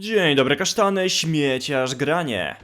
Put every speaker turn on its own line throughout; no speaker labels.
Dzień dobry, kasztany, śmieciarz, granie.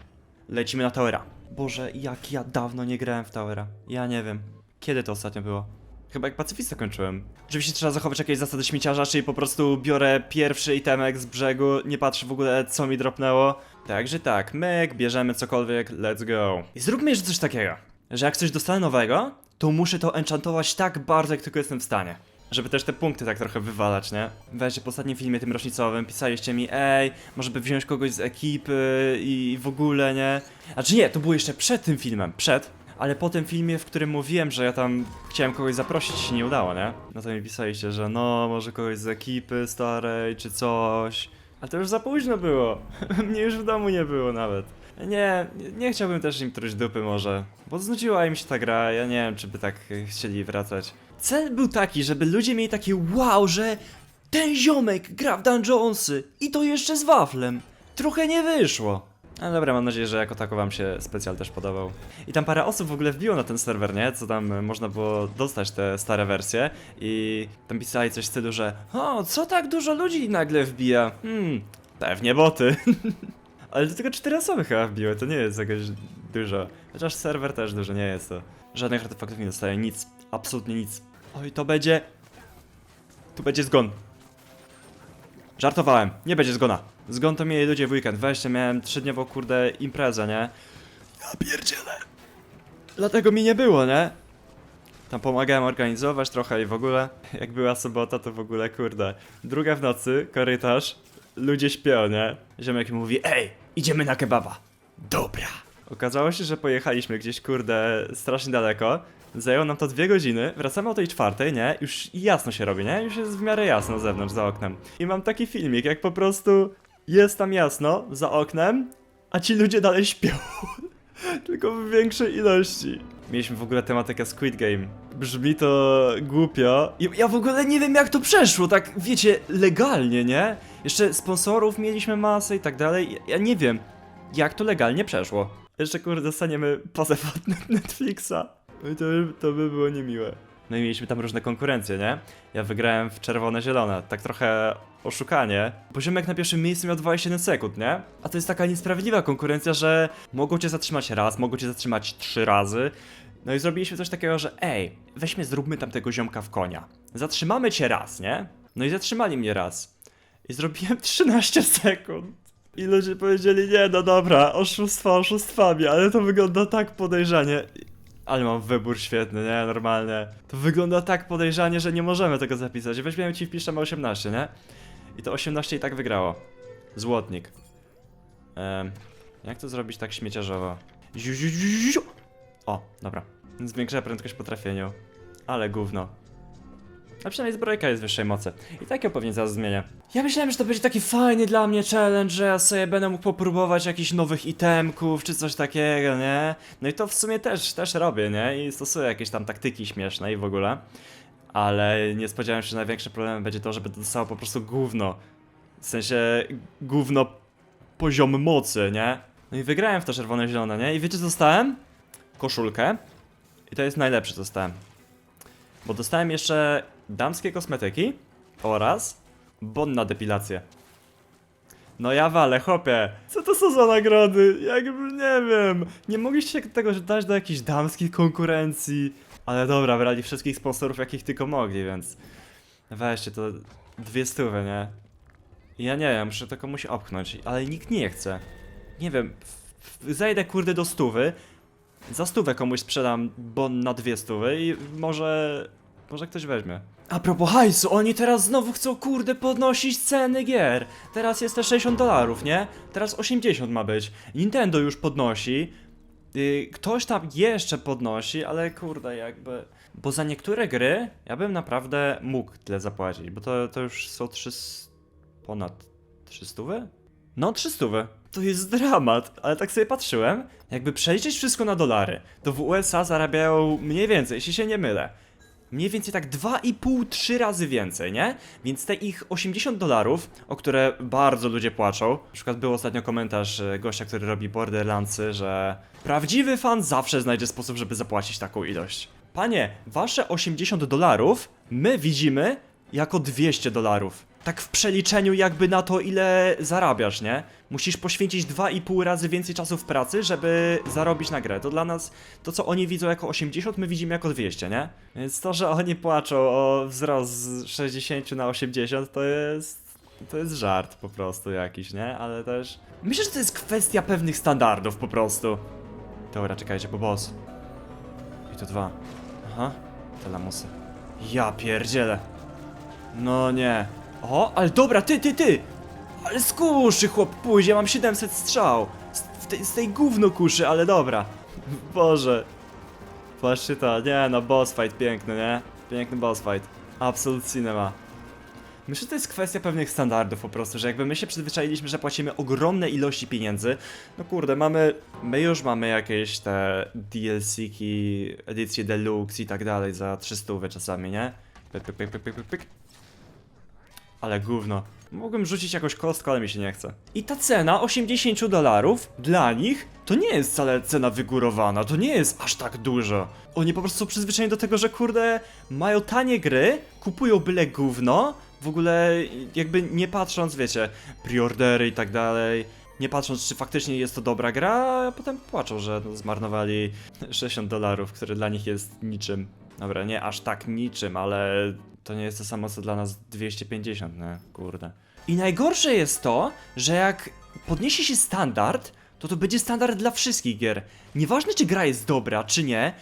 Lecimy na Towera. Boże, jak ja dawno nie grałem w Towera. Ja nie wiem. Kiedy to ostatnio było? Chyba jak pacyfista kończyłem. Oczywiście trzeba zachować jakieś zasady śmieciarza, czyli po prostu biorę pierwszy itemek z brzegu, nie patrzę w ogóle co mi dropnęło. Także tak, myk, bierzemy cokolwiek, let's go. I zróbmy jeszcze coś takiego, że jak coś dostanę nowego, to muszę to enchantować tak bardzo, jak tylko jestem w stanie. Żeby też te punkty tak trochę wywalać, nie? Weźcie po ostatnim filmie tym rocznicowym, pisaliście mi, ej, może by wziąć kogoś z ekipy i w ogóle, nie? Znaczy nie, to było jeszcze przed tym filmem, przed, ale po tym filmie, w którym mówiłem, że ja tam chciałem kogoś zaprosić, się nie udało, nie? No to mi pisaliście, że no, może kogoś z ekipy starej, czy coś. A to już za późno było. Mnie już w domu nie było nawet. Nie, nie- chciałbym też im truć dupy może, bo znudziła im się ta gra, ja nie wiem, czy by tak chcieli wracać. Cel był taki, żeby ludzie mieli takie wow, że ten ziomek gra w Dungeonsy i to jeszcze z waflem. Trochę nie wyszło. No dobra, mam nadzieję, że jako tako wam się specjal też podobał. I tam parę osób w ogóle wbiło na ten serwer, nie? Co tam e, można było dostać te stare wersje i tam pisali coś w stylu, że o, co tak dużo ludzi nagle wbija? Hmm, pewnie boty. Ale to tylko cztery osoby chyba wbiły, to nie jest jakoś dużo. Chociaż serwer też duży, nie jest to. Żadnych artefaktów nie dostaje, nic. Absolutnie nic. Oj, to będzie... Tu będzie zgon. Żartowałem, nie będzie zgona. Zgon to mieli ludzie w weekend. Weźcie, miałem trzydniową kurde imprezę, nie? Ja pierdzielę. Dlatego mi nie było, nie? Tam pomagałem organizować trochę i w ogóle, jak była sobota, to w ogóle, kurde, druga w nocy, korytarz, ludzie śpią, nie? Ziomek mi mówi, ej, idziemy na kebaba. Dobra. Okazało się, że pojechaliśmy gdzieś, kurde, strasznie daleko. Zajęło nam to dwie godziny, wracamy o tej czwartej, nie? Już jasno się robi, nie? Już jest w miarę jasno zewnątrz, za oknem. I mam taki filmik, jak po prostu jest tam jasno, za oknem, a ci ludzie dalej śpią. Tylko w większej ilości. Mieliśmy w ogóle tematykę Squid Game. Brzmi to głupio. I ja w ogóle nie wiem jak to przeszło, tak wiecie, legalnie, nie? Jeszcze sponsorów mieliśmy masę i tak dalej. Ja- nie wiem, jak to legalnie przeszło. Jeszcze kurde dostaniemy pozew od Net- Netflixa. No i to, by- to by było niemiłe. No i mieliśmy tam różne konkurencje, nie? Ja wygrałem w czerwone-zielone, tak trochę oszukanie. Poziomek na pierwszym miejscu miał 21 sekund, nie? A to jest taka niesprawiedliwa konkurencja, że mogą cię zatrzymać raz, mogą cię zatrzymać trzy razy. No i zrobiliśmy coś takiego, że ej, weźmy zróbmy tam tego ziomka w konia. Zatrzymamy cię raz, nie? No i zatrzymali mnie raz. I zrobiłem 13 sekund. I ludzie powiedzieli, nie, no dobra, oszustwa oszustwami, ale to wygląda tak podejrzanie. Ale mam wybór świetny, nie? Normalnie. To wygląda tak podejrzanie, że nie możemy tego zapisać. Weźmiemy ci wpiszemy 18, nie? I to 18 i tak wygrało. Złotnik. Em, jak to zrobić tak śmieciarzowo? O, dobra. Zwiększa prędkość po trafieniu. Ale gówno. A przynajmniej zbrojka jest wyższej mocy. I tak ją pewnie zaraz zmienię. Ja myślałem, że to będzie taki fajny dla mnie challenge, że ja sobie będę mógł popróbować jakichś nowych itemków, czy coś takiego, nie? No i to w sumie też, też robię, nie? I stosuję jakieś tam taktyki śmieszne i w ogóle. Ale nie spodziewałem się, że największym problemem będzie to, żeby to dostało po prostu gówno. W sensie gówno poziom mocy, nie? No i wygrałem w to czerwone-zielone, nie? I wiecie co dostałem? Koszulkę. I to jest najlepsze co dostałem. Bo dostałem jeszcze damskie kosmetyki oraz bon na depilację. No ja walę, chłopie. Co to są za nagrody? Jakby, nie wiem. Nie mogliście tego dać do jakichś damskich konkurencji. Ale dobra, brali wszystkich sponsorów, jakich tylko mogli, więc... Weźcie, to dwie stówy, nie? Ja nie wiem, muszę to komuś opchnąć, ale nikt nie chce. Nie wiem, zejdę kurde do stówy, za stówę komuś sprzedam bon na dwie stówy i może... może ktoś weźmie. A propos hajsu, oni teraz znowu chcą kurde podnosić ceny gier. Teraz jest te 60 dolarów, nie? Teraz 80 ma być. Nintendo już podnosi. Yy, ktoś tam jeszcze podnosi, ale kurde jakby... Bo za niektóre gry ja bym naprawdę mógł tyle zapłacić, bo to, to już są 300... ponad 300? No 300. To jest dramat, ale tak sobie patrzyłem, jakby przeliczyć wszystko na dolary, to w USA zarabiają mniej więcej, jeśli się nie mylę. Mniej więcej tak 2,5-3 razy więcej, nie? Więc te ich 80 dolarów, o które bardzo ludzie płaczą. Na przykład był ostatnio komentarz e, gościa, który robi Borderlandsy, że prawdziwy fan zawsze znajdzie sposób, żeby zapłacić taką ilość. Panie, wasze 80 dolarów my widzimy jako 200 dolarów. Tak w przeliczeniu jakby na to, ile zarabiasz, nie? Musisz poświęcić 2,5 razy więcej czasu w pracy, żeby zarobić na grę. To dla nas, to co oni widzą jako 80, my widzimy jako 200, nie? Więc to, że oni płaczą o wzrost z 60 na 80, to jest... To jest żart po prostu jakiś, nie? Ale też... Myślę, że to jest kwestia pewnych standardów po prostu. Dobra, czekajcie, bo boss. I to dwa. Aha, te lamusy. Ja pierdzielę. No nie. O, ale dobra, ty, ty, ty! Ale z kuszy, chłop, pójdzie, mam 700 strzał. Z, tej, z tej gówno kuszy, ale dobra. Boże. Patrzcie to, nie no, boss fight piękny, nie? Piękny boss fight. Absolute cinema. Myślę, że to jest kwestia pewnych standardów po prostu, że jakby my się przyzwyczailiśmy, że płacimy ogromne ilości pieniędzy, no kurde, mamy, my już mamy jakieś te DLC-ki, edycje deluxe i tak dalej za 300 czasami, nie? Pyk, pyk, pyk, pyk, pyk, pyk. Ale gówno. Mogłem rzucić jakąś kostkę, ale mi się nie chce. I ta cena 80 dolarów dla nich to nie jest wcale cena wygórowana, to nie jest aż tak dużo. Oni po prostu są przyzwyczajeni do tego, że kurde, mają tanie gry, kupują byle gówno, w ogóle jakby nie patrząc, wiecie, preordery i tak dalej, nie patrząc, czy faktycznie jest to dobra gra, a potem płaczą, że no, zmarnowali 60 dolarów, które dla nich jest niczym. Dobra, nie aż tak niczym, ale to nie jest to samo co dla nas 250, nie? Kurde. I najgorsze jest to, że jak podniesie się standard, to to będzie standard dla wszystkich gier. Nieważne czy gra jest dobra, czy nie,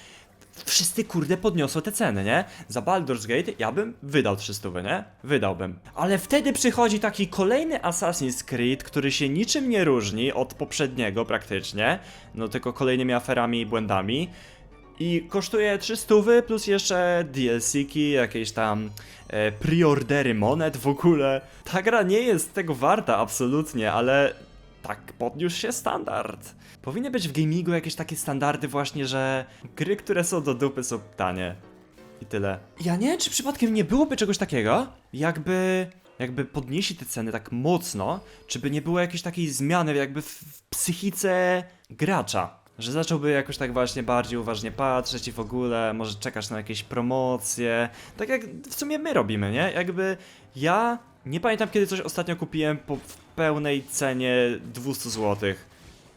wszyscy kurde podniosą te ceny, nie? Za Baldur's Gate ja bym wydał 300, nie? Wydałbym. Ale wtedy przychodzi taki kolejny Assassin's Creed, który się niczym nie różni od poprzedniego praktycznie, no tylko kolejnymi aferami i błędami. I kosztuje 300 plus jeszcze DLC-ki, jakieś tam e, preordery monet w ogóle. Ta gra nie jest tego warta absolutnie, ale tak podniósł się standard. Powinny być w gamingu jakieś takie standardy właśnie, że gry, które są do dupy są tanie. I tyle. Ja nie wiem, czy przypadkiem nie byłoby czegoś takiego, jakby jakby podnieśli te ceny tak mocno, czy by nie było jakiejś takiej zmiany jakby w, w psychice gracza. Że zacząłby jakoś tak właśnie bardziej uważnie patrzeć i w ogóle może czekasz na jakieś promocje. Tak jak w sumie my robimy, nie? Jakby ja nie pamiętam kiedy coś ostatnio kupiłem po w pełnej cenie 200 zł.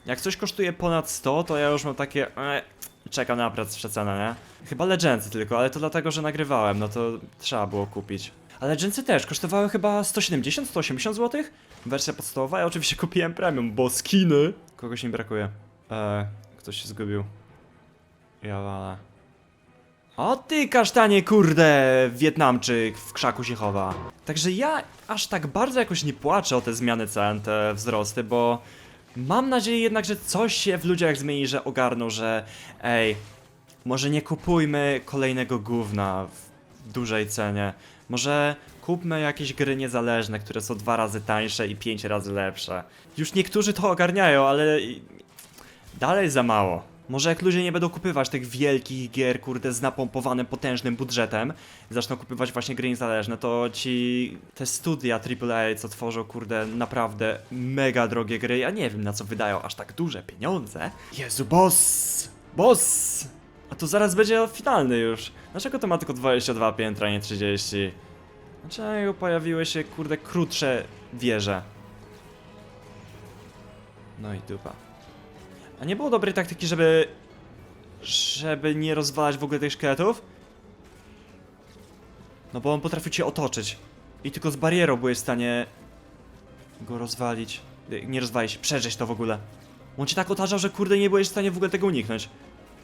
Jak coś kosztuje ponad 100, to ja już mam takie. E, czekam na pracę cenę, nie? Chyba Legendsy tylko, ale to dlatego, że nagrywałem, no to trzeba było kupić. Ale Legendsy też kosztowały chyba 170-180 zł? Wersja podstawowa, ja oczywiście kupiłem premium, bo skiny. Kogoś mi brakuje. Eee, ktoś się zgubił. Ja walę. O ty kasztanie kurde, Wietnamczyk w krzaku się chowa. Także ja aż tak bardzo jakoś nie płaczę o te zmiany cen, te wzrosty, bo mam nadzieję jednak, że coś się w ludziach zmieni, że ogarną, że ej, może nie kupujmy kolejnego gówna w dużej cenie. Może kupmy jakieś gry niezależne, które są dwa razy tańsze i pięć razy lepsze. Już niektórzy to ogarniają, ale dalej za mało. Może jak ludzie nie będą kupywać tych wielkich gier, kurde, z napompowanym, potężnym budżetem, zaczną kupywać właśnie gry niezależne, to ci te studia AAA, co tworzą, kurde, naprawdę mega drogie gry, ja nie wiem na co wydają aż tak duże pieniądze. Jezu, boss! Boss! A to zaraz będzie finalny już. Dlaczego to ma tylko 22 piętra, nie 30? Dlaczego pojawiły się, kurde, krótsze wieże? No i dupa. A nie było dobrej taktyki, żeby... Żeby nie rozwalać w ogóle tych szkieletów? No bo on potrafił cię otoczyć. I tylko z barierą byłeś w stanie... Go rozwalić. Nie rozwalić, przeżyć to w ogóle. On cię tak otaczał, że kurde nie byłeś w stanie w ogóle tego uniknąć.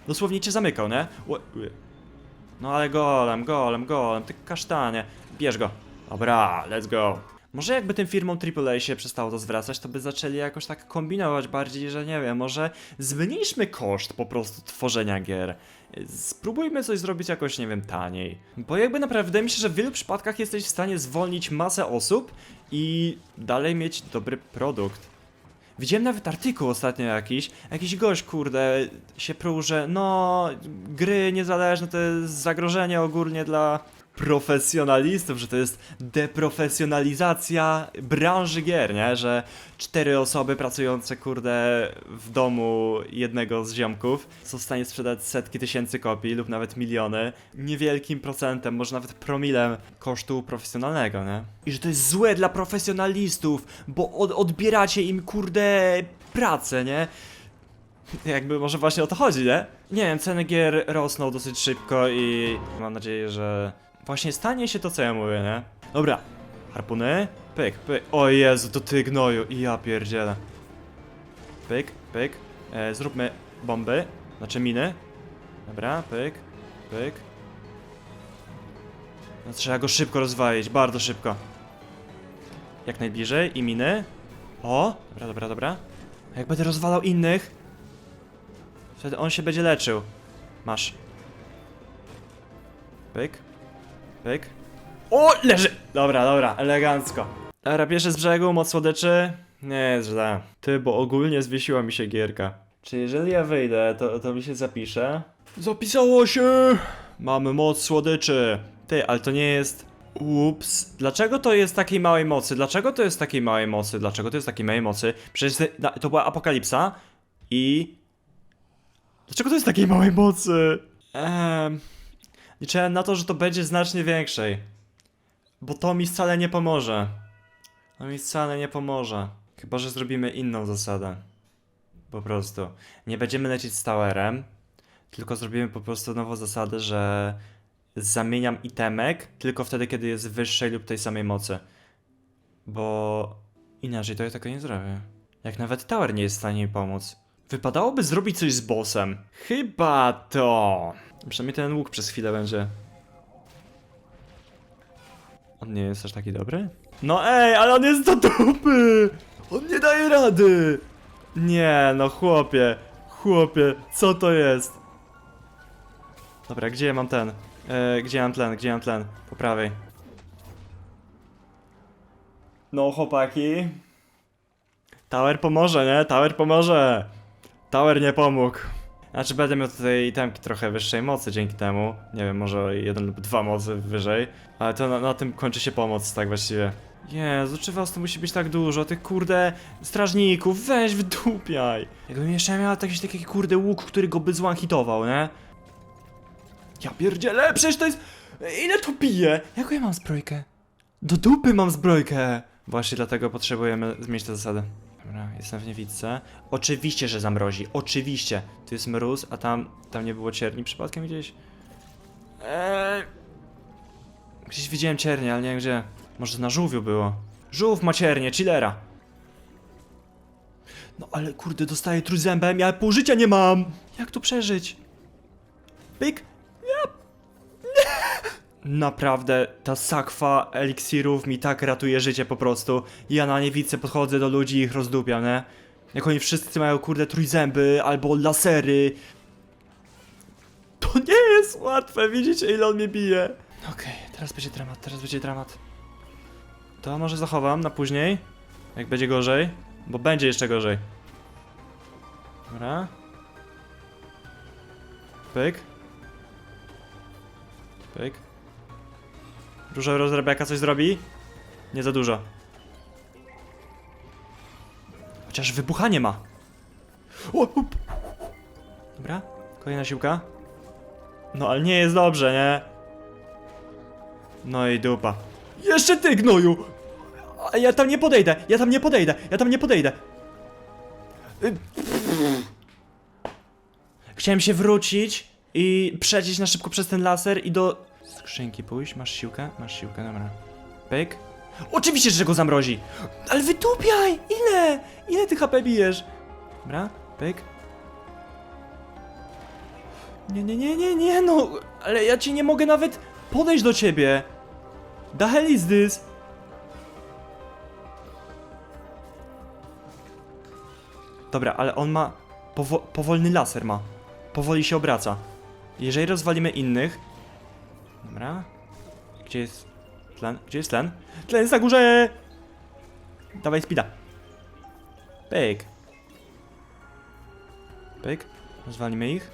Dosłownie cię zamykał, nie? No ale golem, golem, golem, ty kasztanie. Bierz go. Dobra, let's go. Może jakby tym firmom AAA się przestało to zwracać, to by zaczęli jakoś tak kombinować bardziej, że nie wiem, może zmniejszmy koszt po prostu tworzenia gier. Spróbujmy coś zrobić jakoś, nie wiem, taniej. Bo jakby naprawdę się, że w wielu przypadkach jesteś w stanie zwolnić masę osób i dalej mieć dobry produkt. Widziałem nawet artykuł ostatnio jakiś, jakiś gość, kurde, się pruł, że no, gry niezależne to jest zagrożenie ogólnie dla, profesjonalistów, że to jest deprofesjonalizacja branży gier, nie? Że cztery osoby pracujące, kurde, w domu jednego z ziomków są w stanie sprzedać setki tysięcy kopii lub nawet miliony niewielkim procentem, może nawet promilem kosztu profesjonalnego, nie? I że to jest złe dla profesjonalistów, bo od odbieracie im, kurde, pracę, nie? Jakby może właśnie o to chodzi, nie? Nie wiem, ceny gier rosną dosyć szybko i mam nadzieję, że właśnie stanie się to, co ja mówię, nie? Dobra, harpuny, pyk, pyk. O Jezu, to ty gnoju, i ja pierdzielę. Pyk, pyk. E, zróbmy bomby, znaczy miny. Dobra, pyk, pyk. No, trzeba go szybko rozwalić, bardzo szybko. Jak najbliżej i miny. O, dobra, dobra, dobra. A Jak będę rozwalał innych, wtedy on się będzie leczył. Masz. Pyk. Pyk. O, leży! Dobra, dobra, elegancko. Dobra, pierwszy z brzegu, moc słodyczy. Nie źle. Ty, bo ogólnie zwiesiła mi się gierka. Czy jeżeli ja wyjdę, to, to mi się zapisze? Zapisało się! Mamy moc słodyczy. Ty, ale to nie jest... Ups. Dlaczego to jest takiej małej mocy? Dlaczego to jest takiej małej mocy? Dlaczego to jest takiej małej mocy? Przecież to była apokalipsa i... Dlaczego to jest takiej małej mocy? Ehm... Liczyłem na to, że to będzie znacznie większej. Bo to mi wcale nie pomoże. To mi wcale nie pomoże. Chyba, że zrobimy inną zasadę. Po prostu. Nie będziemy lecieć z towerem, tylko zrobimy po prostu nową zasadę, że zamieniam itemek tylko wtedy, kiedy jest wyższej lub tej samej mocy. Bo inaczej to ja tego nie zrobię. Jak nawet tower nie jest w stanie mi pomóc. Wypadałoby zrobić coś z bossem. Chyba to. Przynajmniej ten łuk przez chwilę będzie. On nie jest aż taki dobry? No ej, ale on jest do dupy! On nie daje rady! Nie, no chłopie, chłopie, co to jest? Dobra, gdzie ja mam ten? E, gdzie mam tlen, gdzie mam tlen? Po prawej. No chłopaki. Tower pomoże, nie? Tower pomoże. Tower nie pomógł. Znaczy będę miał tutaj itemki trochę wyższej mocy dzięki temu. Nie wiem, może jeden lub dwa mocy wyżej. Ale to na, na tym kończy się pomoc, tak właściwie. Jezu, czy was to musi być tak dużo? Tych kurde strażników, weź wdupiaj. Jakbym jeszcze miał jakiś taki kurde łuk, który go by złanhitował, nie? Ja pierdzielę, przecież to jest... Ile tu pije? Jaką ja mam zbrojkę? Do dupy mam zbrojkę! Właśnie dlatego potrzebujemy zmienić tę zasadę. Dobra, jestem w niewidce. Oczywiście, że zamrozi. Oczywiście. Tu jest mróz, a tam, tam nie było cierni przypadkiem gdzieś? Eee... Gdzieś widziałem ciernię, ale nie wiem gdzie. Może na żółwiu było. Żółw ma ciernię, chillera. No ale kurde, dostaję trójzębem, ja pół życia nie mam! Jak tu przeżyć? Pyk! Naprawdę, ta sakwa eliksirów mi tak ratuje życie po prostu. Ja na niewicy podchodzę do ludzi i ich rozdupiam, nie? Jak oni wszyscy mają kurde trójzęby albo lasery. To nie jest łatwe, widzicie ile on mnie bije. Okej, teraz będzie dramat, teraz będzie dramat. To może zachowam na później, jak będzie gorzej, bo będzie jeszcze gorzej. Dobra. Pyk. Pyk. Dużo rozrabiaka coś zrobi? Nie za dużo. Chociaż wybuchanie ma. O, up. Dobra, kolejna siłka. No ale nie jest dobrze, nie? No i dupa. Jeszcze ty, gnoju! Ja tam nie podejdę, ja tam nie podejdę, ja tam nie podejdę. Chciałem się wrócić i przejść na szybko przez ten laser i do skrzynki pójść. Masz siłkę? Masz siłkę, dobra. Pyk. Oczywiście, że go zamrozi! Ale wytupiaj! Ile? Ile ty HP bijesz? Dobra, pyk. Nie, nie, nie, nie, nie, no! Ale ja ci nie mogę nawet podejść do ciebie! The hell is this? Dobra, ale on ma... Powo powolny laser ma. Powoli się obraca. Jeżeli rozwalimy innych... Dobra. Gdzie jest tlen? Gdzie jest tlen? Tlen jest na górze! Dawaj speeda. Pyk. Pyk. Rozwalimy ich.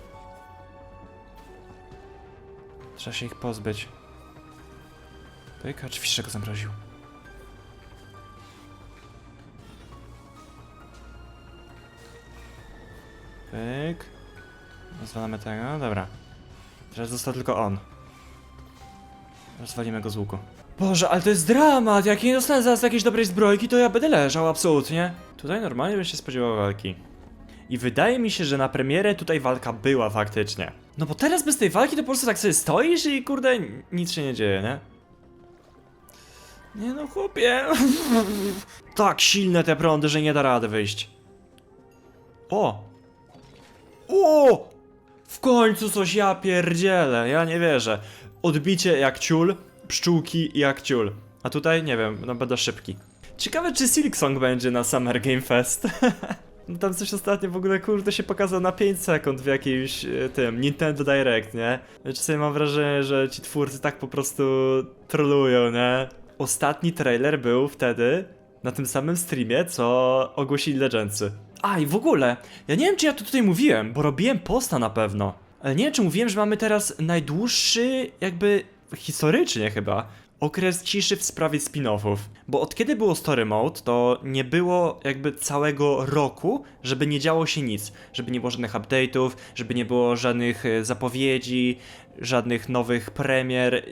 Trzeba się ich pozbyć. Pyk, oczywiście go zamroził. Pyk. Rozwalamy tego, dobra. Teraz został tylko on. Rozwalimy go z łuku. Boże, ale to jest dramat! Jak nie dostanę zaraz jakiejś dobrej zbrojki, to ja będę leżał, absolutnie. Tutaj normalnie bym się spodziewał walki. I wydaje mi się, że na premierę tutaj walka była faktycznie. No bo teraz bez tej walki to po prostu tak sobie stoisz i kurde, nic się nie dzieje, nie? Nie no, chłopie. tak silne te prądy, że nie da rady wyjść. O! O! W końcu coś ja pierdzielę, ja nie wierzę. Odbicie jak ciul, pszczółki jak ciul. A tutaj, nie wiem, no będę szybki. Ciekawe, czy Silk Song będzie na Summer Game Fest. No tam coś ostatnio w ogóle kurde się pokazał na 5 sekund w jakimś e, tym Nintendo Direct, nie? Czasami mam wrażenie, że ci twórcy tak po prostu trolują, nie? Ostatni trailer był wtedy na tym samym streamie, co ogłosili Legendsy. A i w ogóle, ja nie wiem czy ja to tutaj mówiłem, bo robiłem posta na pewno. Ale nie wiem czy mówiłem, że mamy teraz najdłuższy, jakby historycznie chyba, okres ciszy w sprawie spin-offów. Bo od kiedy było Story Mode, to nie było jakby całego roku, żeby nie działo się nic. Żeby nie było żadnych update'ów, żeby nie było żadnych e, zapowiedzi, żadnych nowych premier.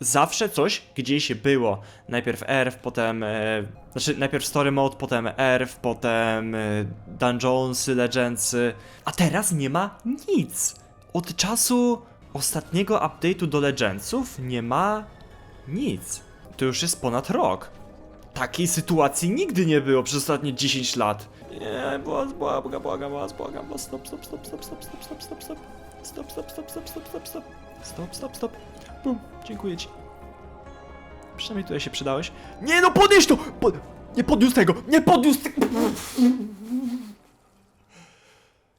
Zawsze coś gdzieś było. Najpierw Earth, potem. E, znaczy, najpierw Story Mode, potem Earth, potem e, Dungeonsy, Legendsy. A teraz nie ma nic. Od czasu ostatniego update'u do Legendsów nie ma nic. To już jest ponad rok. Takiej sytuacji nigdy nie było przez ostatnie 10 lat. Nie, błagam, błagam, błagam was, błagam was. Stop, stop, stop, stop, stop, stop, stop, stop, stop. Stop, stop, stop, stop, stop, stop, stop. Stop, stop, stop. Bum, dziękuję ci. Przynajmniej tutaj się przydałeś. Nie no, podnieś to! Nie podniósł tego! Nie podniósł tego!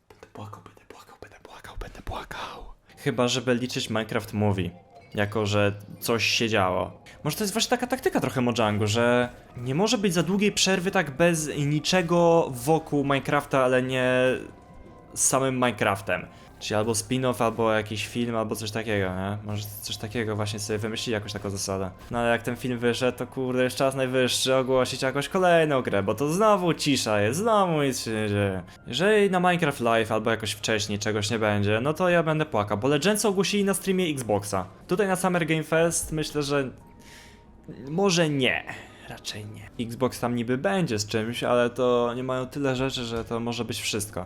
Będę płakał, będę płakał, będę płakał, będę płakał. Chyba, żeby liczyć Minecraft Movie. Jako, że coś się działo. Może to jest właśnie taka taktyka trochę Mojangu, że nie może być za długiej przerwy tak bez niczego wokół Minecrafta, ale nie z samym Minecraftem. Czyli albo spin-off, albo jakiś film, albo coś takiego, nie? Może coś takiego właśnie sobie wymyślili jakąś taką zasadę. No ale jak ten film wyszedł, to kurde, jest czas najwyższy ogłosić jakąś kolejną grę, bo to znowu cisza jest, znowu nic się nie dzieje. Jeżeli na Minecraft Live albo jakoś wcześniej czegoś nie będzie, no to ja będę płakał, bo Legends ogłosili na streamie Xboxa. Tutaj na Summer Game Fest myślę, że może nie. Raczej nie. Xbox tam niby będzie z czymś, ale to nie mają tyle rzeczy, że to może być wszystko.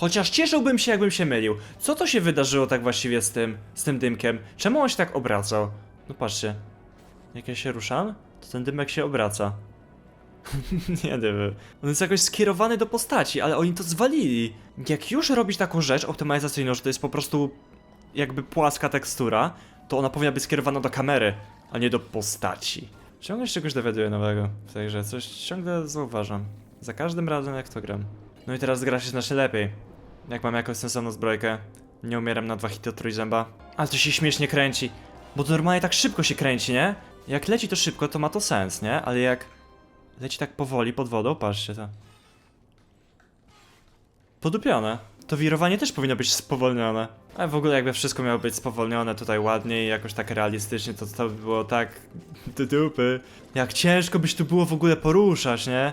Chociaż cieszyłbym się, jakbym się mylił. Co to się wydarzyło tak właściwie z tym, z tym dymkiem? Czemu on się tak obracał? No patrzcie. Jak ja się ruszam, to ten dymek się obraca. nie wiem. On jest jakoś skierowany do postaci, ale oni to zwalili. Jak już robić taką rzecz optymalizacyjną, że to jest po prostu jakby płaska tekstura, to ona powinna być skierowana do kamery, a nie do postaci. Ciągle się czegoś dowiaduję nowego w tej grze, coś ciągle zauważam. Za każdym razem jak to gram. No i teraz gra się znacznie lepiej. Jak mam jakąś sensowną zbrojkę, nie umieram na dwa hity od trójzęba. Ale to się śmiesznie kręci, bo to normalnie tak szybko się kręci, nie? Jak leci to szybko, to ma to sens, nie? Ale jak leci tak powoli pod wodą, patrzcie to. Podupione. To wirowanie też powinno być spowolnione. Ale w ogóle jakby wszystko miało być spowolnione tutaj ładniej, jakoś tak realistycznie, to to by było tak... do dupy. Jak ciężko byś tu było w ogóle poruszać, nie?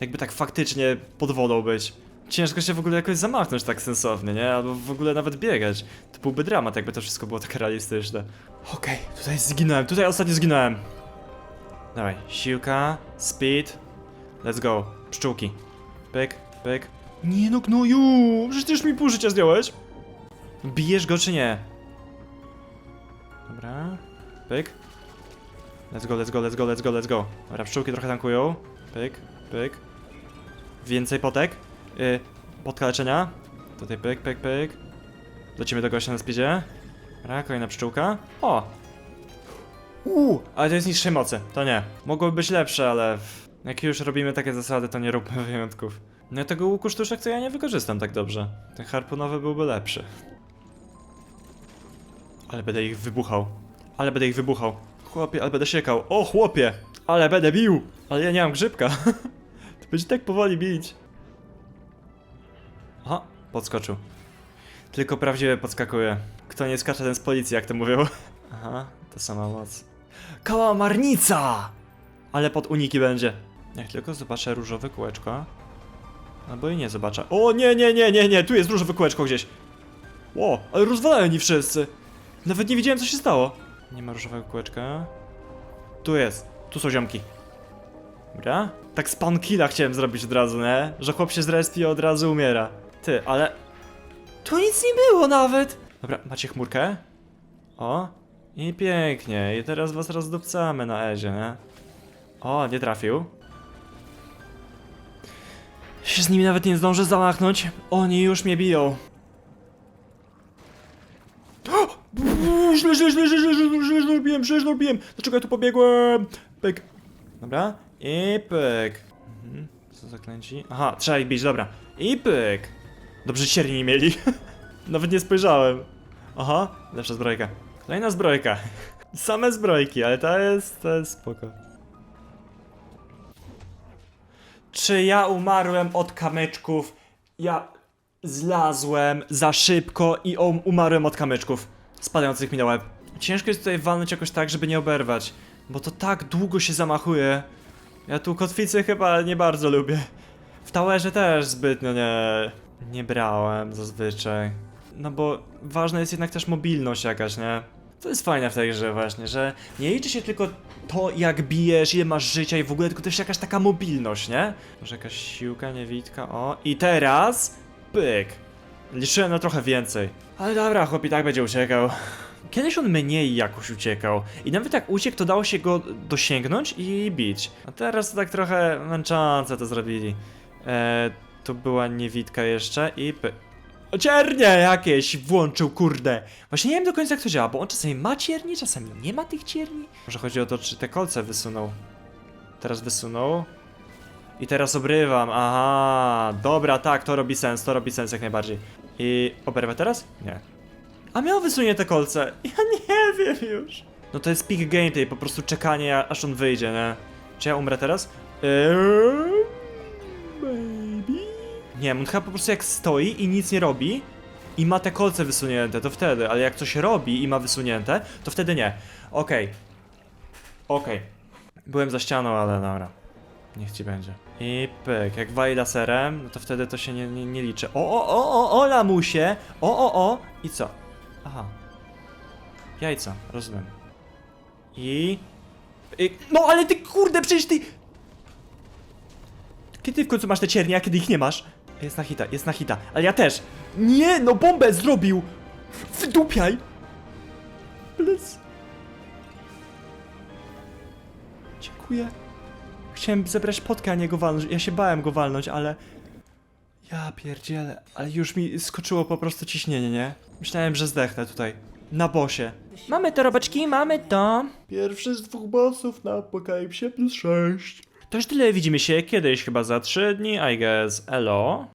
Jakby tak faktycznie pod wodą być. Ciężko się w ogóle jakoś zamachnąć tak sensownie, nie? Albo w ogóle nawet biegać. To byłby dramat, jakby to wszystko było tak realistyczne. Okej, tutaj zginąłem, tutaj ostatnio zginąłem. Dawaj, siłka, speed, let's go, pszczółki. Pyk, pyk. Nie no gnoju, przecież mi pół życia zdjąłeś. Bijesz go czy nie? Dobra, pyk. Let's go, let's go, let's go, let's go, let's go. Dobra, pszczółki trochę tankują. Pyk, pyk. Więcej potek. Yy, potka leczenia. Tutaj pyk, pyk, pyk. Lecimy do gościa na speedzie. Dobra, kolejna pszczółka. O! Uuu, ale to jest niższej mocy. To nie. Mogłoby być lepsze, ale... Jak już robimy takie zasady, to nie róbmy wyjątków. No i tego łuku sztuczek to ja nie wykorzystam tak dobrze. Ten harpunowy byłby lepszy. Ale będę ich wybuchał. Ale będę ich wybuchał. Chłopie, ale będę siekał. O, chłopie! Ale będę bił! Ale ja nie mam grzybka. to będzie tak powoli bić. Podskoczył. Tylko prawdziwy podskakuje. Kto nie skacze, ten z policji, jak to mówią. Aha, ta sama moc. Kałamarnica! Ale pod uniki będzie. Jak tylko zobaczę różowe kółeczko. Albo i nie zobaczę. O nie, nie, nie, nie, nie, tu jest różowe kółeczko gdzieś. Ło, ale rozwaleni wszyscy. Nawet nie wiedziałem co się stało. Nie ma różowego kółeczka. Tu jest, tu są ziomki. Dobra? Tak spawn killa chciałem zrobić od razu, nie? Że chłop się zrespi i od razu umiera. Ty, ale... Tu nic nie było nawet! Dobra, macie chmurkę? O, i pięknie. I teraz was rozdupcamy na Ezie, nie? O, nie trafił. Się z nimi nawet nie zdążę zamachnąć. Oni już mnie biją. Źle, źle, źle, źle, źle, źle, źle zrobiłem, źle zrobiłem. Dlaczego ja tu pobiegłem? Pyk. Dobra. I pyk. Mhm. Co zaklęci? Aha, trzeba ich bić, dobra. I pyk. Dobrze, sierni nie mieli. Nawet nie spojrzałem. Aha, lepsza zbrojka. Kolejna zbrojka. Same zbrojki, ale to jest, to jest spoko. Czy ja umarłem od kamyczków? Ja zlazłem za szybko i um, umarłem od kamyczków spadających mi na łeb. Ciężko jest tutaj walnąć jakoś tak, żeby nie oberwać, bo to tak długo się zamachuje. Ja tu kotwicy chyba nie bardzo lubię. W towerze też zbytnio nie, nie brałem zazwyczaj. No bo ważna jest jednak też mobilność jakaś, nie? To jest fajne w tej grze właśnie, że nie liczy się tylko to jak bijesz, ile masz życia i w ogóle, tylko też jakaś taka mobilność, nie? Może jakaś siłka, niewitka, o. I teraz, pyk. Liczyłem na trochę więcej. Ale dobra, chłop i tak będzie uciekał. Kiedyś on mniej jakoś uciekał. I nawet jak uciekł, to dało się go dosięgnąć i bić. A teraz to tak trochę męczące to zrobili. Eee, tu była niewitka jeszcze i py... Ciernie jakieś włączył, kurde. Właśnie nie wiem do końca jak to działa, bo on czasami ma cierni, czasami nie ma tych cierni. Może chodzi o to, czy te kolce wysunął. Teraz wysunął. I teraz obrywam, aha, dobra, tak, to robi sens, to robi sens jak najbardziej. I oberwę teraz? Nie. A miał wysunięte kolce, ja nie wiem już. No to jest peak gameplay, po prostu czekanie aż on wyjdzie, nie? Czy ja umrę teraz? Eee, Nie, on chyba po prostu jak stoi i nic nie robi i ma te kolce wysunięte, to wtedy, ale jak coś robi i ma wysunięte, to wtedy nie. Okej. Okej. Byłem za ścianą, ale dobra. Niech ci będzie. I pyk, jak wali laserem, no to wtedy to się nie, nie, nie liczy. O, o, o, o, o, lamusie! O, o, o! I co? Aha. Jajca, rozumiem. I... I... No ale ty kurde, przecież ty... Kiedy w końcu masz te ciernie, a kiedy ich nie masz? Jest na hita, jest na hita, ale ja też. Nie, no bombę zrobił! Wydupiaj! Please. Dziękuję. Chciałem zebrać potkę, a nie go walnąć. Ja się bałem go walnąć, ale... Ja pierdzielę, ale już mi skoczyło po prostu ciśnienie, nie? Myślałem, że zdechnę tutaj. Na bosie. Mamy to, robaczki, mamy to. Pierwszy z dwóch bossów na Apokalipsie plus 6. To już tyle, widzimy się kiedyś, chyba za 3 dni, I guess. Elo.